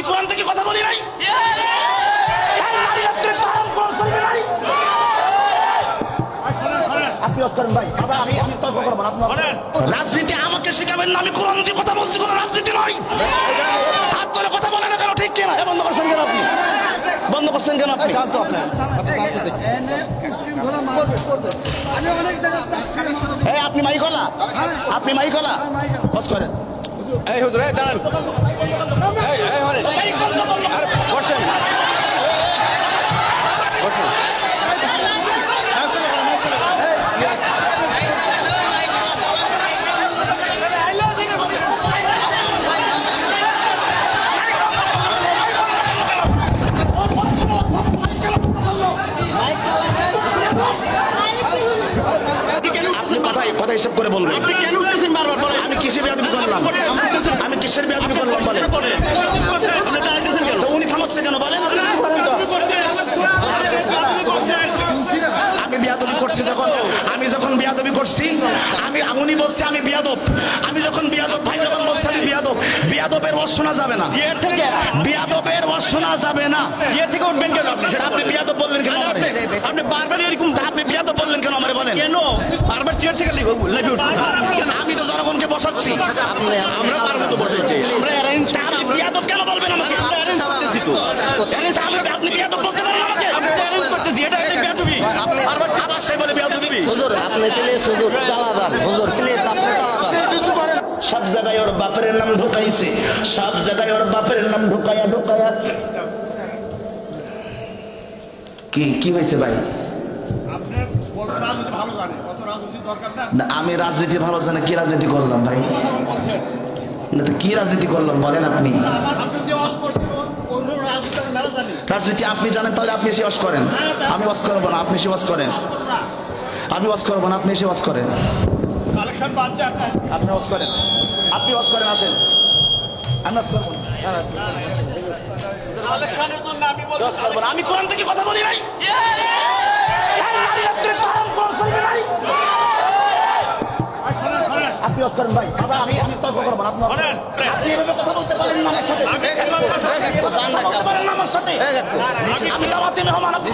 আমি কোরআন থেকে কথা বলি নাই? করেন। রাজনীতি আমাকে শিখাবেন না আমি কোরআন দিয়ে কথা বলছি কোনো রাজনীতি নয়। হাত ধরে কথা বলে না কেন ঠিক কিনা? বন্ধ করছেন কেন আপনি? বন্ধ করছেন কেন আপনি? আপনি মাইকলা আপনি মাইকলা বস করেন এই হুজুর এই দাঁড়ান। এই এই হরেন বসেন। আপনি কথা করে বলবেন আপনি কেন উঠতেছেন বারবার বলেন আমি কিসের বেয়াদবি করলাম আমি কিসের বেয়াদবি করলাম বলেন বলেন আপনি দাঁড়াইতেছেন কেন তো উনি থামাচ্ছে কেন বলেন আমি বিয়াদবি করছি যখন আমি যখন বিয়াদবি করছি আমি উনি বলছে আমি বিয়াদব আমি যখন বিয়াদব ভাই যখন বলছে আমি বিয়াদব বিয়াদবের ওয়াজ শোনা যাবে না। বিয়ের থেকে বিয়াদবের ওয়াজ শোনা যাবে না। বিয়ের থেকে উঠবেন কেন আপনি? আপনি বিয়াদব বললেন কেন আপনি বারবার এরকম আপনি বিয়াদব বললেন কেন আমারে বলেন? কেন? বারবার চেয়ার থেকে লাইভে কেন? আমি তো জনগণকে বসাচ্ছি। আমরা পারব তো বসেছি আমরা অ্যারেঞ্জ আপনি বিয়াদব কেন বলবেন আমাকে? আমরা অ্যারেঞ্জ করতেছি তো। আমরা- আপনি বিয়াদব বলতে পারেন আমাকে? তো অ্যারেঞ্জ করতেছি এটা একটা বেয়াদবি। বারবার আবার সে বলে বিয়াদবি। হুজুর আপনি প্লিজ হুজুর চালাবান হুজুর প্লিজ আপনি সব জায়গায় ওর বাপের নাম ঢুকাইছে। সব জায়গায় ওর বাপের নাম ঢুকায়া ঢুকায়া। কি কি হয়েছে ভাই? আমি রাজনীতি ভালো জানি কি রাজনীতি করলাম ভাই? না তো কি রাজনীতি করলাম বলেন আপনি? রাজনীতি আপনি জানেন তাহলে আপনি ওয়াজ করেন। আমি ওয়াজ করব না আপনি ওয়াজ করেন। আমি ওয়াজ করব না আপনি ওয়াজ করেন। আপনি ওয়াজ করেন। আপনি ওয়াজ করেন আসেন। আমি ওয়াজ করব আমি কোরআন থেকে কথা বলি নাই। আপনি ওয়াজ করেন ভাই। বাবা আমি আমি তর্ক করব না। আপনি। আপনি এভাবে কথা বলতে পারেন না আমার সাথে। আমি কীভাবে কথা বলব? কথা বলতে পারেন না আমার সাথে। আমি দাওয়াতি মেহমান আপনি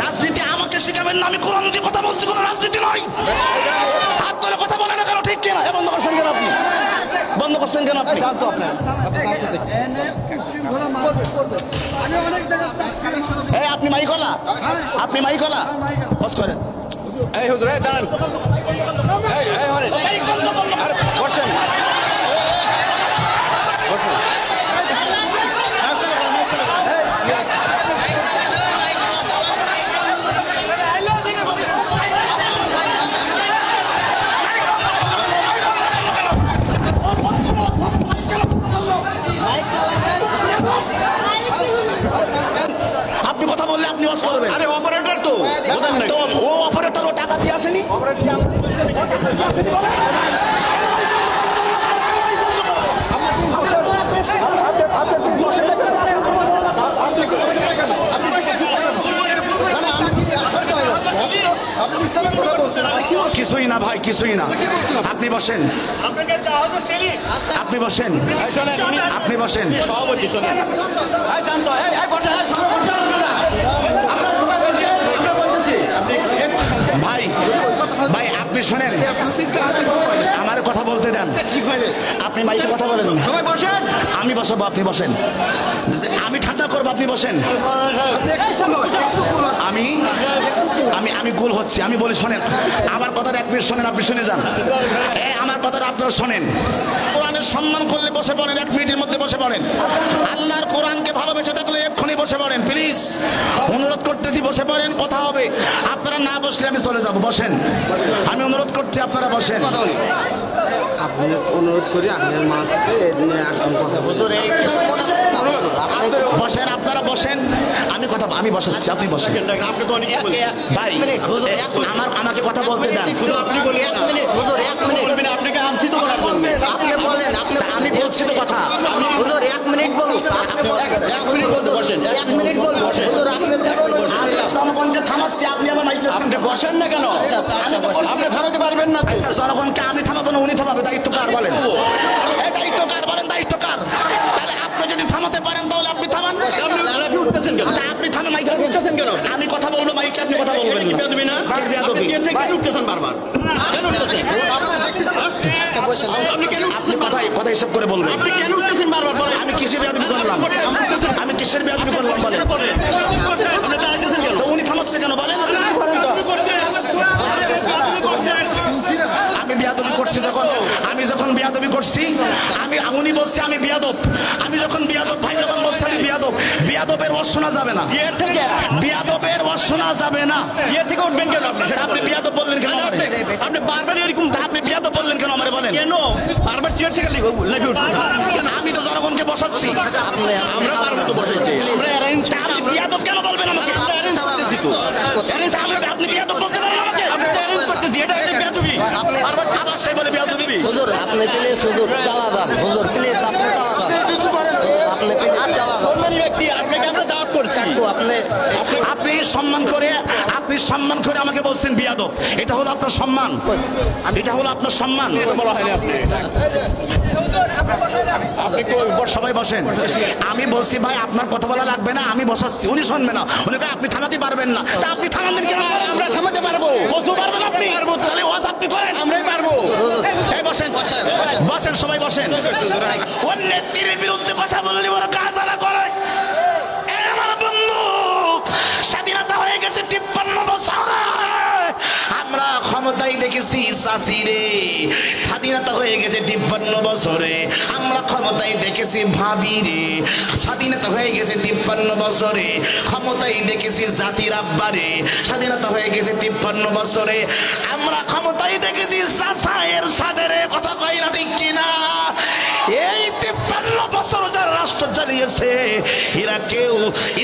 রাজনীতি আমাকে শিখাবেন না আমি কোরআন দিয়ে কথা বলছি কোনো রাজনীতি নয়। হাত ধরে কথা বলে না কেন ঠিক কিনা? এ বন্ধ করছেন কেন আপনি? বন্ধ করছেন কেন আপনি? এই আপনি মাইকলা আপনি মাইকলা বস করেন। এই হুজুর দাঁড়ান। এই এই করল। আর বসেন আপনি কথা বললে আপনি ওয়াজ করবেন আরে অপারেটর তো বোঝেন না তো ও অপারেটর ও টাকা দিয়ে আসেনি কিছুই না ভাই কিছুই না। আপনি বসেন। আপনি বসেন। এই শোনেন উনি আপনি বসেন সভাপতি। শোনেন এই জান তো এই এই বসেন এই সবাই বসেন আপনারা আপনারা সবাই বসেন আমরা বলতেছি আপনি একটু শান্ত- ভাই ভাই আপনি শোনেন, আমার কথা বলতে দেন। আপনি মাইকে কথা বলেন। আমি বসাবো, আপনি বসেন। আমি ঠান্ডা করব, আপনি বসেন। আমি আমি আমি গোল হচ্ছি আমি বলি শোনেন আমার কথাটা এক মিনিট শোনেন আপনি শুনে যান। এ আমার কথাটা আপনারা শোনেন। কোরআনের সম্মান করলে বসে পড়েন এক মিনিটের মধ্যে বসে পড়েন। আল্লাহর কোরআনকে ভালোবেসে থাকলে এক্ষুনি বসে পড়েন প্লিজ। অনুরোধ করতেছি বসে পড়েন কথা হবে। আপনারা না বসলে আমি চলে যাব বসেন। আমি অনুরোধ করছি আপনারা বসেন। আপনি অনুরোধ করি আপনার আপনি বসেন আপনারা বসেন। আমি বসাচ্ছি আপনি বসেন। ভাই আমার আমাকে কথা বলতে দেন। শুধু আপনি বলবেন হুজুর এক মিনিট। বলবেন আপনাকে আনছি তো বলার আপনি বলেন আপনি আমি বলছি তো কথা। হুজুর এক মিনিট বলুন আপনি এক মিনিট বলতে বসেন এক মিনিট বলুন। হুজুর আপনি বলুন আমি জনগণকে থামাচ্ছি আপনি আমার মাইক আপনি বসেন না কেন? আপনি থামাতে পারবেন না। আচ্ছা জনগণকে আমি থামাবো না উনি থামাবে দায়িত্ব কার বলেন এই দায়িত্ব কার বলেন দায়িত্ব কার তাহলে আপনি যদি থামাতে পারেন তাহলে আপনি থামান আপনি লাঠি উঠতেছেন কেন তা আপনি থামেন মাইকে উঠতেছেন কেন আমি কথা বলব মাইকে আপনি কথা না। না কেন উঠতেছেন বারবার? কেন উঠতেছেন? আপনি কেন আপনি হিসাব করে বলবেন। আপনি কেন উঠতেছেন বারবার? বলেন। আমি কিসের বেয়াদবি করলাম? আমি কিসের বেয়াদবি করলাম বলেন। আপনি কেন? উনি থামাচ্ছে কেন? বলেন আমি বিয়াদবি করছি যখন আমি যখন বিয়াদবি করছি আমি উনি বলছে আমি বিয়াদব। আমি যখন বিয়াদব ভাই যখন বলছে আমি বিয়াদব বিয়াদবের ওয়াজ শোনা যাবে না। থেকে বিয়াদবের ওয়াজ শোনা যাবে না। চেয়ার থেকে উঠবেন কেন আপনি? আপনি বিয়াদব বললেন কেন আপনি- বারবার এরকম আপনি বিয়াদব বললেন কেন আমারে বলেন? কেন? বারবার চেয়ার থেকে লেগে? আমি তো জনগণকে বসাচ্ছি। আমরা পারব তো বসাইতে আমরা অ্যারেঞ্জ আপনি বিয়াদব কেন বলবেন আমাকে? আমরা অ্যারেঞ্জ করতেছি তো আপনি- আপনি বিয়াদব বলতে পারেন আমাকে? আপনি অ্যারেঞ্জ করতেছি এটা একটা বেয়াদবি। বারবার আবার সেই বলে বিয়াদবি। হুজুর আপনি প্লিজ হুজুর চালাবেন হুজুর প্লিজ আপনি চালাবেন আপনি প্লিজ সম্মানী ব্যক্তি আপনাকে আমরা দাওয়াত করছি। আপনি আপনি সম্মান করে আপনি সম্মান করে আমাকে বলছেন বিয়াদব। এটা হলো আপনার সম্মান। এটা হলো আপনার সম্মান। বলা হয়নি আপনি। আপনি সবাই বসেন। আমি বলছি ভাই আপনার কথা বলা লাগবে না আমি বসাচ্ছি। উনি শুনবে না। উনি আপনি থামাতে পারবেন না। তা আপনি থামাবেন কেন আমরা থামাতে পারব বসতে পারবেন আপনি পারব তো। তাহলে ওয়াজ আপনি করেন আমরাই পারব এই বসেন বসেন সবাই বসেন। অন্যের তীরের বিরুদ্ধে কথা বললে বড় ক্ষমতায় দেখেছি চাষিরে স্বাধীনতা হয়ে গেছে তিপ্পান্ন বছরে। আমরা ক্ষমতায় দেখেছি ভাবি রে। স্বাধীনতা হয়ে গেছে তিপ্পান্ন বছরে। ক্ষমতায় দেখেছি জাতির আব্বারে স্বাধীনতা হয়ে গেছে তিপ্পান্ন বছরে। আমরা ক্ষমতায় দেখেছি চাষায়ের সাদের। কথা কই না ঠিক কিনা? চালিয়েছে এরা কেউ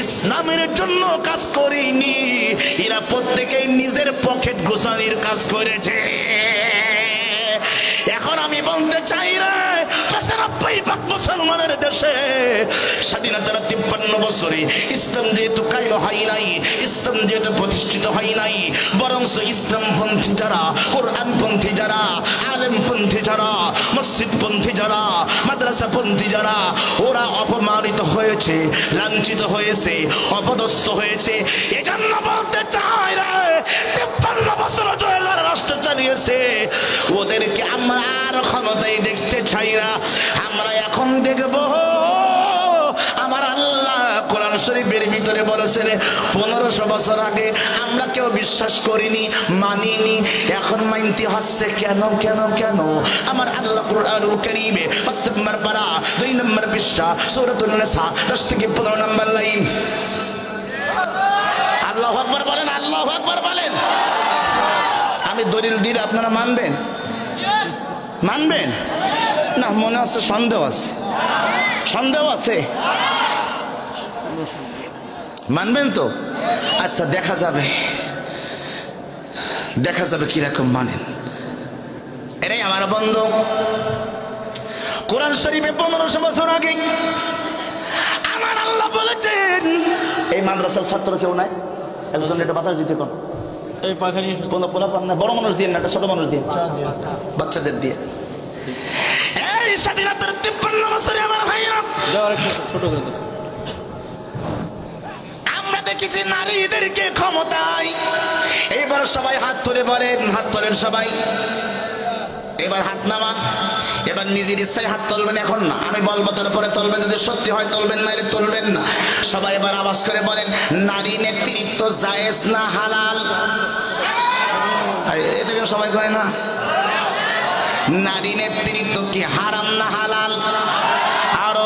ইসলামের জন্য কাজ করেনি। এরা প্রত্যেকেই নিজের পকেট গোছানির কাজ করেছে। মুসলমানের দেশে স্বাধীনতার তিপ্পান্ন বছরে ইসলাম যেহেতু কায়ম হয় নাই, ইসলাম যেহেতু প্রতিষ্ঠিত হয় নাই বরং ইসলাম পন্থী যারা, কোরআন পন্থী যারা, আলেম পন্থী যারা, মসজিদ পন্থী যারা, মাদ্রাসা পন্থী যারা, ওরা অপমানিত হয়েছে, লাঞ্ছিত হয়েছে, অপদস্থ হয়েছে। এজন্য বলতে চাই রে, তিপ্পান্ন বছর ধরে রাষ্ট্র চালিয়েছে। ওদেরকে আমরা আর ক্ষমতায় দেখতে চাই না। দেখব। আমার আল্লাহ কোরআন শরীফের ভিতরে বলেছেন, পনেরোশো বছর আগে আমরা কেউ বিশ্বাস করিনি, মানিনি। এখন মাইনতি হচ্ছে কেন কেন কেন? আমার আল্লাহ কোরআনুল করিমে পাঁচ নম্বর পারা, দুই নম্বর পৃষ্ঠা সৌরতুল নেশা দশ থেকে পনেরো নম্বর লাইন। আল্লাহ আকবর বলেন, আল্লাহ আকবর বলেন। আমি দলিল দিলে আপনারা মানবেন? মানবেন? না, মনে আছে, সন্দেহ আছে। সন্দেহ আছে? মানবেন তো? আচ্ছা দেখা যাবে। দেখা যাবে কীরকম মানেন। এরাই আমার বন্ধু কোরআন শরীফে পনেরোশো বছর আগে আমার আল্লাহ বলেছেন এই মাদ্রাসার ছাত্র কেউ নাই? একজন এটা বাতাস দিতে কোন। কোনো পোলাপান না বড় মানুষ দিয়ে না একটা ছোট মানুষ দিয়ে। বাচ্চাদের দিয়ে। এই স্বাধীনতার তিপ্পান্ন বছরে আমরা দেখেছি নারীদেরকে ক্ষমতায়। এবার সবাই হাত তুলে বলেন, হাত তোলেন সবাই। এবার হাত নামান। এবার নিজের ইচ্ছায় হাত তুলবেন এখন না। আমি বলব তারপরে তুলবেন, যদি সত্যি হয় তুলবেন না তুলবেন না। সবাই এবার আওয়াজ করে বলেন, নারী নেতৃত্ব জায়েজ না হালাল? এদিকে সবাই কয় না। নারী নেতৃত্ব কি হারাম না হালাল?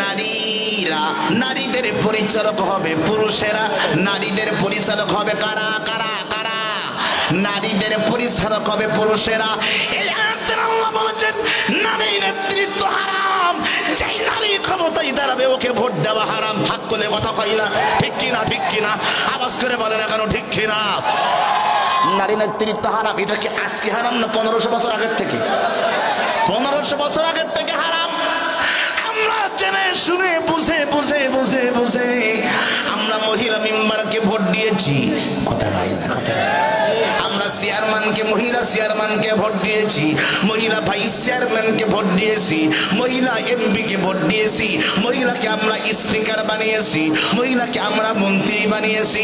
নারীরা, নারীদের পরিচালক হবে পুরুষেরা, নারীদের পরিচালক হবে কারা কারা কারা? নারীদের পরিচালক হবে পুরুষেরা। এই আয়াতের আল্লাহ বলেছেন, নারী নেতৃত্ব হারাম, যেই নারী ক্ষমতায় দাঁড়াবে, ওকে ভোট দেওয়া হারাম। হাত তুলে কথা কই না, ঠিক কিনা ঠিক কিনা? আওয়াজ করে বলে না কেন, ঠিক কিনা? নারী নেতৃত্ব হারাম, এটা কি আজকে হারাম না পনেরোশো বছর আগের থেকে? পনেরোশো বছর আগের থেকে চেয়ারম্যানকে ভোট দিয়েছি, মহিলা ভাইস চেয়ারম্যানকে ভোট দিয়েছি, মহিলা এমপি কে ভোট দিয়েছি, মহিলাকে আমরা স্পিকার বানিয়েছি, মহিলাকে আমরা মন্ত্রী বানিয়েছি,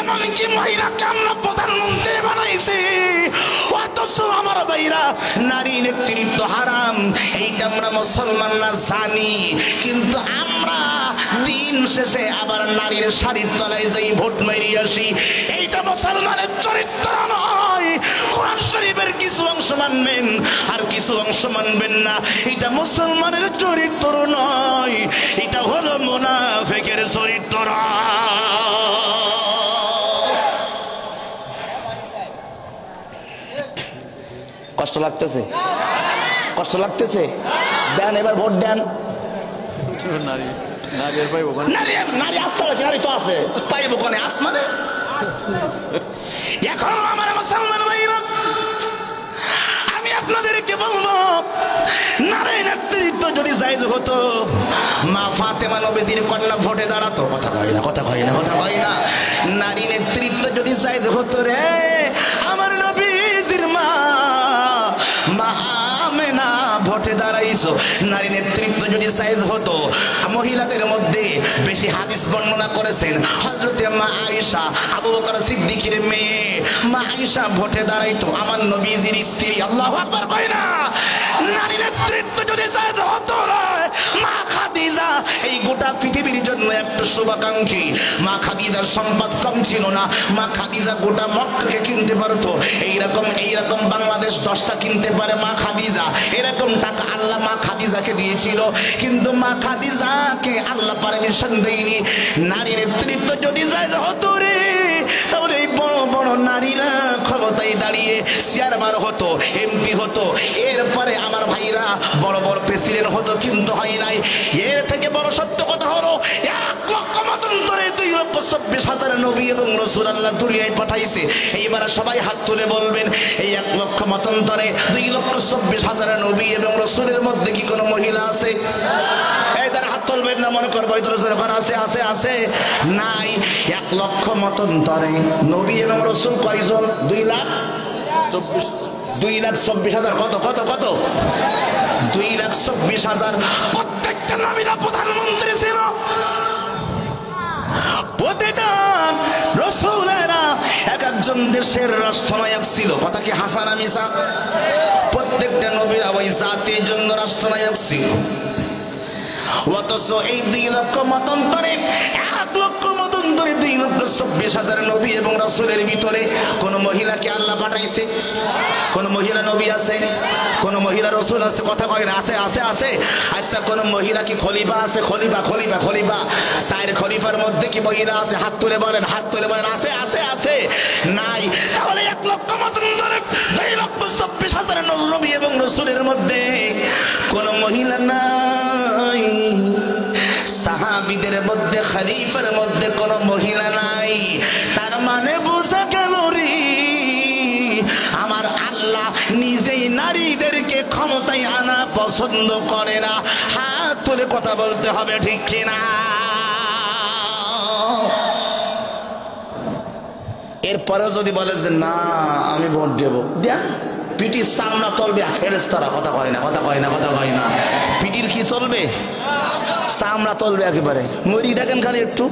এমনকি মহিলাকে আমরা প্রধানমন্ত্রী বানাইছি। আমার ভাইরা, নারী নেতৃত্ব হারাম, এইটা আমরা মুসলমানরা জানি। কিন্তু আমরা দিন শেষে আবার নারীর শাড়ির তলায় যাই ভোট মেরি আসি, এইটা মুসলমানের চরিত্র নয়। কোরআন শরীফের কিছু অংশ মানবেন আর কিছু অংশ মানবেন না। এটা মুসলমানের চরিত্র নয় এটা হলো মোনাফেকের চরিত্র। কষ্ট লাগতেছে? কষ্ট লাগতেছে? দেন এবার ভোট দেন। নারী নারী আর নারী নাকি নারী তো আছে। পাইব কোনে? আসমানে। এখন জায়জ হতো। মা ফাতেমা নবীজির কন্যা ভোটে দাঁড়াতো। কথা কয় না, কথা কয় না, কথা কয় না। নারী নেতৃত্ব যদি জায়জ হতো রে, আমার নবীজির মা মা ভোটে দাঁড়াইছো। নারী নেতৃত্ব যদি সাইজ হতো, মহিলাদের মধ্যে বেশি হাদিস বর্ণনা করেছেন হজরতে মা আয়েশা, আবু বকর সিদ্দিকের মেয়ে। মা আয়েশা ভোটে দাঁড়াইতো, আমার নবীজির স্ত্রী। আল্লাহু আকবার কয় না। নারী নেতৃত্ব যদি হতো মা খাদিজা, এই গোটা পৃথিবীর জন্য একটা শুভাকাঙ্ক্ষী। মা খাদিজার সম্পদ কম ছিল না। মা খাদিজা গোটা মক্কাকে কিনতে পারতো। এইরকম এইরকম বাংলাদেশ দশটা কিনতে পারে মা খাদিজা। এরকম টাকা আল্লাহ মা খাদিজাকে দিয়েছিল। কিন্তু মা খাদিজাকে আল্লাহ পারমিশন দেয়নি। নারী নেতৃত্ব যদি যায় হতো রে নারীরা ক্ষমতায় দাঁড়িয়ে চেয়ারম্যান হতো এমপি হতো। এরপরে আমার ভাইরা বড় বড় প্রেসিডেন্ট হতো, কিন্তু হয় নাই। এর থেকে বড় সত্য কথা এবং রসুল আল্লাহ দুনিয়ায় পাঠাইছে। এইবার সবাই হাত তুলে বলবেন এই এক লক্ষ মতান্তরে দুই লক্ষ চব্বিশ হাজার নবী এবং রসুলের মধ্যে কি কোনো মহিলা আছে? তুলবেন না মনে করব এই আছে আছে আছে। নাই এক লক্ষ মতান্তরে নবী এবং রসুল কয়জন? দুই লাখ? চব্বিশ। দুই লাখ চব্বিশ হাজার। কত কত কত? দুই লাখ চব্বিশ হাজার। প্রত্যেকটা নবীরা প্রধানমন্ত্রী দেশের রাষ্ট্রনায়ক ছিল। কথা কি হাসান আমিসা প্রত্যেকটা নবীরা ওই জাতির জন্য রাষ্ট্রনায়ক ছিল। অথচ এই দুই লক্ষ মতান্তরে এক লক্ষ মতান্তরে দুই লক্ষ চব্বিশ হাজার নবী এবং রসুলের ভিতরে কোন মহিলাকে আল্লাহ পাঠাইছে? কোন মহিলা নবী আছে? কোন মহিলা রসুল আছে? কথা কয় না, আছে আছে আছে। আচ্ছা কোন মহিলা কি খলিফা আছে? খলিফা খলিফা খলিফা। সাইর খলিফার মধ্যে কি মহিলা আছে? হাত তুলে বলেন, হাত তুলে বলেন, আছে আছে আছে। নাই। তাহলে এক লক্ষ মতান্তরে দুই লক্ষ চব্বিশ হাজার নবী এবং রসুলের মধ্যে কোন মহিলা নাই। সাহাবিদের মধ্যে, খলিফার মধ্যে কোনো মহিলা নাই। তার মানে বোঝা গেল রে, আমার আল্লাহ নিজেই নারীদেরকে ক্ষমতায় আনা পছন্দ করে না। হাত তুলে কথা বলতে হবে ঠিক কিনা? এরপরে যদি বলে যে না আমি ভোট দেব। দেন। পিটির সামনা চলবে ফেরেস তারা কথা কয় না কথা কয় না কথা কয় না। পিটির কি চলবে? সামনা চলবে একেবারে। মরি দেখেন খালি একটু।